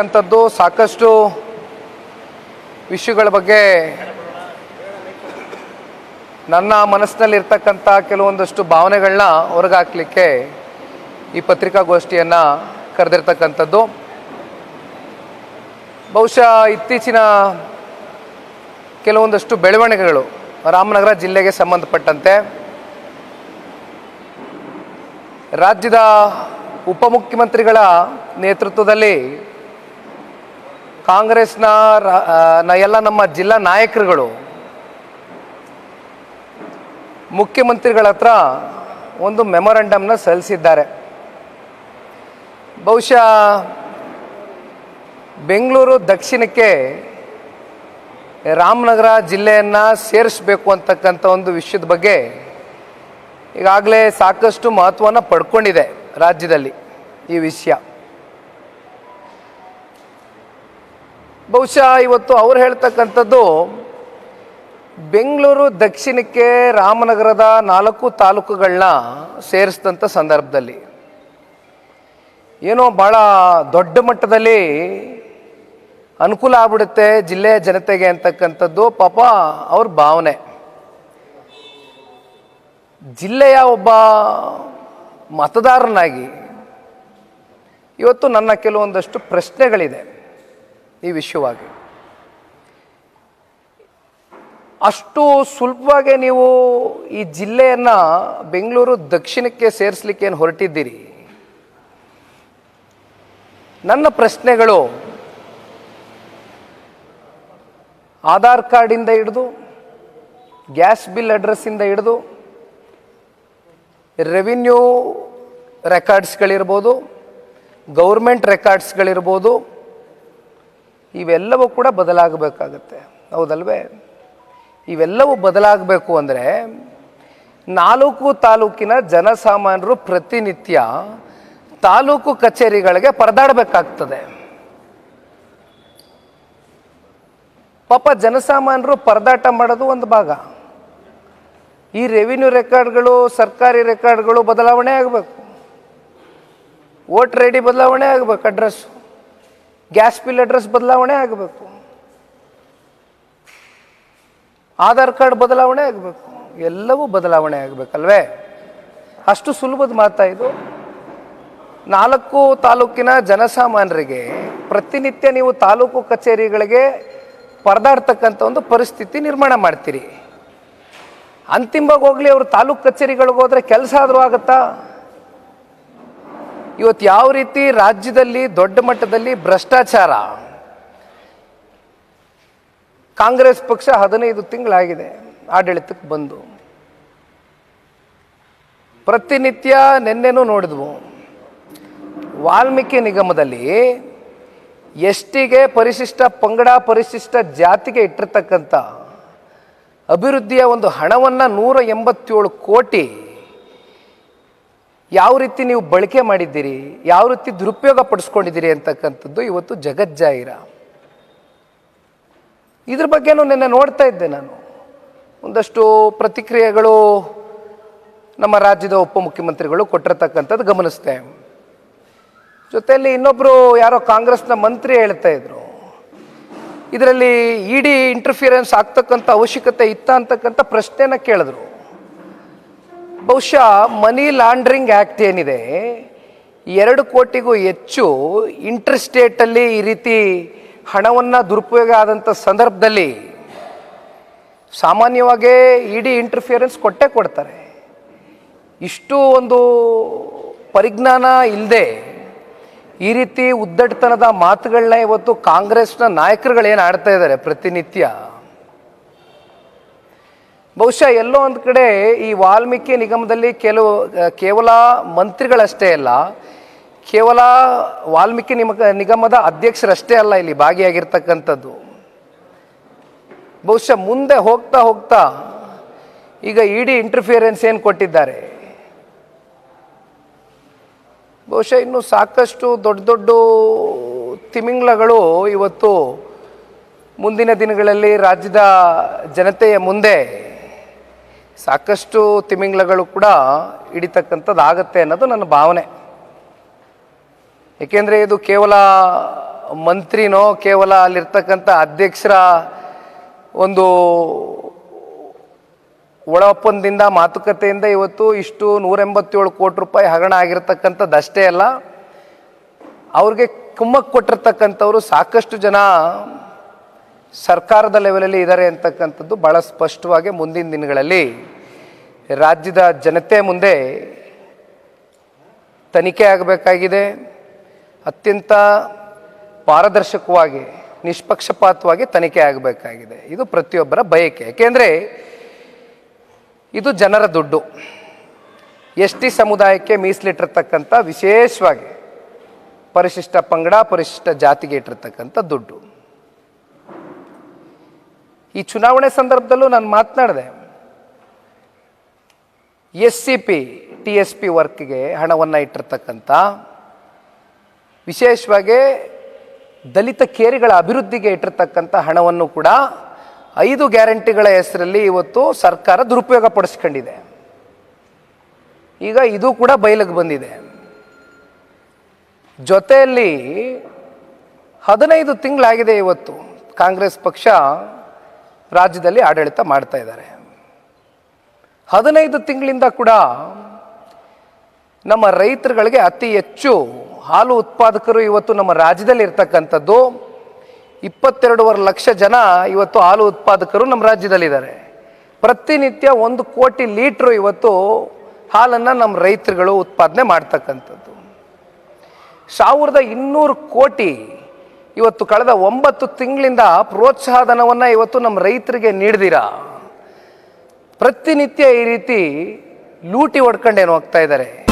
ಅಂತದ್ದು ಸಾಕಷ್ಟು ವಿಷಯಗಳ ಬಗ್ಗೆ ನನ್ನ ಮನಸ್ಸಿನಲ್ಲಿ ಇರ್ತಕ್ಕಂಥ ಕೆಲವೊಂದಷ್ಟು ಭಾವನೆಗಳನ್ನ ಹೊರಗಾಕ್ಲಿಕ್ಕೆ ಈ ಪತ್ರಿಕಾಗೋಷ್ಠಿಯನ್ನು ಕರೆದಿರ್ತಕ್ಕಂಥದ್ದು. ಬಹುಶಃ ಇತ್ತೀಚಿನ ಕೆಲವೊಂದಷ್ಟು ಬೆಳವಣಿಗೆಗಳು ರಾಮನಗರ ಜಿಲ್ಲೆಗೆ ಸಂಬಂಧಪಟ್ಟಂತೆ ರಾಜ್ಯದ ಉಪಮುಖ್ಯಮಂತ್ರಿಗಳ ನೇತೃತ್ವದಲ್ಲಿ ಕಾಂಗ್ರೆಸ್ನ ಎಲ್ಲ ನಮ್ಮ ಜಿಲ್ಲಾ ನಾಯಕರುಗಳು, ಮುಖ್ಯಮಂತ್ರಿಗಳ ಹತ್ರ ಒಂದು ಮೆಮೊರಂಡಮ್ನ ಸಲ್ಲಿಸಿದ್ದಾರೆ. ಬಹುಶಃ ಬೆಂಗಳೂರು ದಕ್ಷಿಣಕ್ಕೆ ರಾಮನಗರ ಜಿಲ್ಲೆಯನ್ನು ಸೇರಿಸಬೇಕು ಅಂತಕ್ಕಂಥ ಒಂದು ವಿಷಯದ ಬಗ್ಗೆ ಈಗಾಗಲೇ ಸಾಕಷ್ಟು ಮಹತ್ವವನ್ನು ಪಡ್ಕೊಂಡಿದೆ ರಾಜ್ಯದಲ್ಲಿ ಈ ವಿಷಯ. ಬಹುಶಃ ಇವತ್ತು ಅವ್ರು ಹೇಳ್ತಕ್ಕಂಥದ್ದು ಬೆಂಗಳೂರು ದಕ್ಷಿಣಕ್ಕೆ ರಾಮನಗರದ ನಾಲ್ಕು ತಾಲೂಕುಗಳನ್ನ ಸೇರಿಸಿದಂಥ ಸಂದರ್ಭದಲ್ಲಿ ಏನೋ ಭಾಳ ದೊಡ್ಡ ಮಟ್ಟದಲ್ಲಿ ಅನುಕೂಲ ಆಗ್ಬಿಡುತ್ತೆ ಜಿಲ್ಲೆಯ ಜನತೆಗೆ ಅಂತಕ್ಕಂಥದ್ದು ಪಾಪ ಅವ್ರ ಭಾವನೆ. ಜಿಲ್ಲೆಯ ಒಬ್ಬ ಮತದಾರನಾಗಿ ಇವತ್ತು ನನ್ನ ಕೆಲವೊಂದಷ್ಟು ಪ್ರಶ್ನೆಗಳಿದೆ. ಈ ವಿಷಯವಾಗಿ ಅಷ್ಟು ಸುಲಭವಾಗಿ ನೀವು ಈ ಜಿಲ್ಲೆಯನ್ನು ಬೆಂಗಳೂರು ದಕ್ಷಿಣಕ್ಕೆ ಸೇರಿಸ್ಲಿಕ್ಕೆ ಏನು ಹೊರಟಿದ್ದೀರಿ? ನನ್ನ ಪ್ರಶ್ನೆಗಳು, ಆಧಾರ್ ಕಾರ್ಡಿಂದ ಹಿಡಿದು, ಗ್ಯಾಸ್ ಬಿಲ್ ಅಡ್ರೆಸ್ಸಿಂದ ಹಿಡಿದು, ರೆವಿನ್ಯೂ ರೆಕಾರ್ಡ್ಸ್ಗಳಿರ್ಬೋದು, ಗೌರ್ಮೆಂಟ್ ರೆಕಾರ್ಡ್ಸ್ಗಳಿರ್ಬೋದು ಇವೆಲ್ಲವೂ ಕೂಡ ಬದಲಾಗಬೇಕಾಗತ್ತೆ. ಹೌದಲ್ವೇ? ಇವೆಲ್ಲವೂ ಬದಲಾಗಬೇಕು ಅಂದರೆ ನಾಲ್ಕು ತಾಲೂಕಿನ ಜನಸಾಮಾನ್ಯರು ಪ್ರತಿನಿತ್ಯ ತಾಲೂಕು ಕಚೇರಿಗಳಿಗೆ ಪರದಾಡಬೇಕಾಗ್ತದೆ. ಪಾಪ ಜನಸಾಮಾನ್ಯರು ಪರದಾಟ ಮಾಡೋದು ಒಂದು ಭಾಗ. ಈ ರೆವಿನ್ಯೂ ರೆಕಾರ್ಡ್ಗಳು ಸರ್ಕಾರಿ ರೆಕಾರ್ಡ್ಗಳು ಬದಲಾವಣೆ ಆಗಬೇಕು. ವೋಟ್ರ್ ಐ ಡಿ ಬದಲಾವಣೆ ಆಗಬೇಕು ಅಡ್ರೆಸ್ ಗ್ಯಾಸ್ ಬಿಲ್ ಅಡ್ರೆಸ್ ಬದಲಾವಣೆ ಆಗಬೇಕು. ಆಧಾರ್ ಕಾರ್ಡ್ ಬದಲಾವಣೆ ಆಗಬೇಕು. ಎಲ್ಲವೂ ಬದಲಾವಣೆ ಆಗಬೇಕಲ್ವೇ? ಅಷ್ಟು ಸುಲಭದ ಮಾತಾ ಇದು? ನಾಲ್ಕು ತಾಲೂಕಿನ ಜನಸಾಮಾನ್ಯರಿಗೆ ಪ್ರತಿನಿತ್ಯ ನೀವು ತಾಲೂಕು ಕಚೇರಿಗಳಿಗೆ ಪರದಾಡ್ತಕ್ಕಂಥ ಒಂದು ಪರಿಸ್ಥಿತಿ ನಿರ್ಮಾಣ ಮಾಡ್ತೀರಿ. ಅಂತಿಮವಾಗಿ ಹೋಗ್ಲಿ, ಅವರು ತಾಲೂಕು ಕಚೇರಿಗಳಿಗೆ ಹೋದ್ರೆ ಕೆಲಸ ಆದರೂ ಆಗುತ್ತಾ? ಇವತ್ತು ಯಾವ ರೀತಿ ರಾಜ್ಯದಲ್ಲಿ ದೊಡ್ಡ ಮಟ್ಟದಲ್ಲಿ ಭ್ರಷ್ಟಾಚಾರ? ಕಾಂಗ್ರೆಸ್ ಪಕ್ಷ ಹದಿನೈದು ತಿಂಗಳಾಗಿದೆ, ಆಡಳಿತಕ್ಕೆ ಬಂದು. ಪ್ರತಿನಿತ್ಯ ನಿನ್ನೆನೂ ನೋಡಿದ್ವು, ವಾಲ್ಮೀಕಿ ನಿಗಮದಲ್ಲಿ ಎಷ್ಟಿಗೆ ಪರಿಶಿಷ್ಟ ಪಂಗಡ ಪರಿಶಿಷ್ಟ ಜಾತಿಗೆ ಇಟ್ಟಿರ್ತಕ್ಕಂಥ ಅಭಿವೃದ್ಧಿಯ ಒಂದು ಹಣವನ್ನು ನೂರ ಎಂಬತ್ತೇಳು ಕೋಟಿ ಯಾವ ರೀತಿ ನೀವು ಬಳಕೆ ಮಾಡಿದ್ದೀರಿ, ಯಾವ ರೀತಿ ದುರುಪಯೋಗ ಪಡಿಸ್ಕೊಂಡಿದ್ದೀರಿ ಅಂತಕ್ಕಂಥದ್ದು ಇವತ್ತು ಜಗಜ್ಜಾಹಿರ. ಇದ್ರ ಬಗ್ಗೆನೂ ನಿನ್ನೆ ನೋಡ್ತಾ ಇದ್ದೆ ನಾನು. ಒಂದಷ್ಟು ಪ್ರತಿಕ್ರಿಯೆಗಳು ನಮ್ಮ ರಾಜ್ಯದ ಉಪಮುಖ್ಯಮಂತ್ರಿಗಳು ಕೊಟ್ಟಿರತಕ್ಕಂಥದ್ದು ಗಮನಿಸ್ದೆ. ಜೊತೆಯಲ್ಲಿ ಇನ್ನೊಬ್ಬರು ಯಾರೋ ಕಾಂಗ್ರೆಸ್ನ ಮಂತ್ರಿ ಹೇಳ್ತಾ ಇದ್ರು. ಇದರಲ್ಲಿ ಇಡಿ ಇಂಟರ್ಫಿಯರೆನ್ಸ್ ಆಗ್ತಕ್ಕಂಥ ಅವಶ್ಯಕತೆ ಇತ್ತ ಅಂತಕ್ಕಂಥ ಪ್ರಶ್ನೆನ ಕೇಳಿದ್ರು. ಬಹುಶಃ ಮನಿ ಲಾಂಡ್ರಿಂಗ್ ಆ್ಯಕ್ಟ್ ಏನಿದೆ, ಎರಡು ಕೋಟಿಗೂ ಹೆಚ್ಚು ಇಂಟರ್ ಸ್ಟೇಟಲ್ಲಿ ಈ ರೀತಿ ಹಣವನ್ನು ದುರುಪಯೋಗ ಆದಂಥ ಸಂದರ್ಭದಲ್ಲಿ ಸಾಮಾನ್ಯವಾಗೇ ಇಡೀ ಇಂಟರ್ಫಿಯರೆನ್ಸ್ ಕೊಟ್ಟೇ ಕೊಡ್ತಾರೆ. ಇಷ್ಟು ಒಂದು ಪರಿಜ್ಞಾನ ಇಲ್ಲದೆ ಈ ರೀತಿ ಉದ್ದಟತನದ ಮಾತುಗಳನ್ನ ಇವತ್ತು ಕಾಂಗ್ರೆಸ್ನ ನಾಯಕರುಗಳೇನು ಆಡ್ತಾ ಇದ್ದಾರೆ ಪ್ರತಿನಿತ್ಯ? ಬಹುಶಃ ಎಲ್ಲೋ ಒಂದು ಕಡೆ ಈ ವಾಲ್ಮೀಕಿ ನಿಗಮದಲ್ಲಿ ಕೆಲವು ಕೇವಲ ಮಂತ್ರಿಗಳಷ್ಟೇ ಅಲ್ಲ, ಕೇವಲ ವಾಲ್ಮೀಕಿ ನಿಮಗ ನಿಗಮದ ಅಧ್ಯಕ್ಷರಷ್ಟೇ ಅಲ್ಲ ಇಲ್ಲಿ ಭಾಗಿಯಾಗಿರ್ತಕ್ಕಂಥದ್ದು. ಬಹುಶಃ ಮುಂದೆ ಹೋಗ್ತಾ ಹೋಗ್ತಾ ಈಗ ಇಡಿ ಇಂಟರ್ಫಿಯರೆನ್ಸ್ ಏನು ಕೊಟ್ಟಿದ್ದಾರೆ? ಬಹುಶಃ ಇನ್ನು ಸಾಕಷ್ಟು ದೊಡ್ಡ ದೊಡ್ಡ ತಿಮಿಂಗ್ಲಗಳು ಇವತ್ತು ಮುಂದಿನ ದಿನಗಳಲ್ಲಿ ರಾಜ್ಯದ ಜನತೆಯ ಮುಂದೆ ಸಾಕಷ್ಟು ತಿಮಿಂಗ್ಲಗಳು ಕೂಡ ಹಿಡಿತಕ್ಕಂಥದ್ದು ಆಗತ್ತೆ ಅನ್ನೋದು ನನ್ನ ಭಾವನೆ. ಏಕೆಂದರೆ ಇದು ಕೇವಲ ಮಂತ್ರಿನೋ ಕೇವಲ ಅಲ್ಲಿರ್ತಕ್ಕಂಥ ಅಧ್ಯಕ್ಷರ ಒಂದು ಒಳ ಮಾತುಕತೆಯಿಂದ ಇವತ್ತು ಇಷ್ಟು ನೂರ ಎಂಬತ್ತೇಳು ಕೋಟಿ ರೂಪಾಯಿ ಹಗರಣ ಆಗಿರ್ತಕ್ಕಂಥದ್ದು ಅಷ್ಟೇ ಅಲ್ಲ, ಅವ್ರಿಗೆ ಕುಮ್ಮಕ್ಕೆ ಕೊಟ್ಟಿರ್ತಕ್ಕಂಥವ್ರು ಸಾಕಷ್ಟು ಜನ ಸರ್ಕಾರದ ಲೆವೆಲಲ್ಲಿ ಇದ್ದಾರೆ ಅಂತಕ್ಕಂಥದ್ದು ಭಾಳ ಸ್ಪಷ್ಟವಾಗಿ ಮುಂದಿನ ದಿನಗಳಲ್ಲಿ ರಾಜ್ಯದ ಜನತೆ ಮುಂದೆ ತನಿಖೆ ಆಗಬೇಕಾಗಿದೆ. ಅತ್ಯಂತ ಪಾರದರ್ಶಕವಾಗಿ, ನಿಷ್ಪಕ್ಷಪಾತವಾಗಿ ತನಿಖೆ ಆಗಬೇಕಾಗಿದೆ. ಇದು ಪ್ರತಿಯೊಬ್ಬರ ಬಯಕೆ. ಯಾಕೆಂದರೆ ಇದು ಜನರ ದುಡ್ಡು. ಎಸ್ ಟಿ ಸಮುದಾಯಕ್ಕೆ ಮೀಸಲಿಟ್ಟಿರ್ತಕ್ಕಂಥ ವಿಶೇಷವಾಗಿ ಪರಿಶಿಷ್ಟ ಪಂಗಡ, ಪರಿಶಿಷ್ಟ ಜಾತಿಗೆ ಇಟ್ಟಿರ್ತಕ್ಕಂಥ ದುಡ್ಡು. ಈ ಚುನಾವಣೆ ಸಂದರ್ಭದಲ್ಲೂ ನಾನು ಮಾತನಾಡಿದೆ. S C P, T S P ವರ್ಕ್ಗೆ ಹಣವನ್ನು ಇಟ್ಟಿರ್ತಕ್ಕಂಥ, ವಿಶೇಷವಾಗಿ ದಲಿತ ಕೇರಿಗಳ ಅಭಿವೃದ್ಧಿಗೆ ಇಟ್ಟಿರ್ತಕ್ಕಂಥ ಹಣವನ್ನು ಕೂಡ ಐದು ಗ್ಯಾರಂಟಿಗಳ ಹೆಸರಲ್ಲಿ ಇವತ್ತು ಸರ್ಕಾರ ದುರುಪಯೋಗ ಪಡಿಸ್ಕೊಂಡಿದೆ. ಈಗ ಇದು ಕೂಡ ಬಯಲಿಗೆ ಬಂದಿದೆ. ಜೊತೆಯಲ್ಲಿ ಹದಿನೈದು ತಿಂಗಳಾಗಿದೆ ಇವತ್ತು ಕಾಂಗ್ರೆಸ್ ಪಕ್ಷ ರಾಜ್ಯದಲ್ಲಿ ಆಡಳಿತ ಮಾಡ್ತಾ ಇದ್ದಾರೆ. ಹದಿನೈದು ತಿಂಗಳಿಂದ ಕೂಡ ನಮ್ಮ ರೈತರುಗಳಿಗೆ ಅತಿ ಹೆಚ್ಚು ಹಾಲು ಉತ್ಪಾದಕರು ಇವತ್ತು ನಮ್ಮ ರಾಜ್ಯದಲ್ಲಿ ಇರ್ತಕ್ಕಂಥದ್ದು. ಇಪ್ಪತ್ತೆರಡೂವರೆ ಲಕ್ಷ ಜನ ಇವತ್ತು ಹಾಲು ಉತ್ಪಾದಕರು ನಮ್ಮ ರಾಜ್ಯದಲ್ಲಿದ್ದಾರೆ. ಪ್ರತಿನಿತ್ಯ ಒಂದು ಕೋಟಿ ಲೀಟ್ರು ಇವತ್ತು ಹಾಲನ್ನು ನಮ್ಮ ರೈತರುಗಳು ಉತ್ಪಾದನೆ ಮಾಡ್ತಕ್ಕಂಥದ್ದು. ಸಾವಿರದ ಇನ್ನೂರು ಕೋಟಿ ಇವತ್ತು ಕಳೆದ ಒಂಬತ್ತು ತಿಂಗಳಿಂದ ಪ್ರೋತ್ಸಾಹಧನವನ್ನು ಇವತ್ತು ನಮ್ಮ ರೈತರಿಗೆ ನೀಡಿದಿರಾ? ಪ್ರತಿನಿತ್ಯ ಈ ರೀತಿ ಲೂಟಿ ಹೊಡ್ಕೊಂಡೇನು ಹೋಗ್ತಾ ಇದ್ದಾರೆ?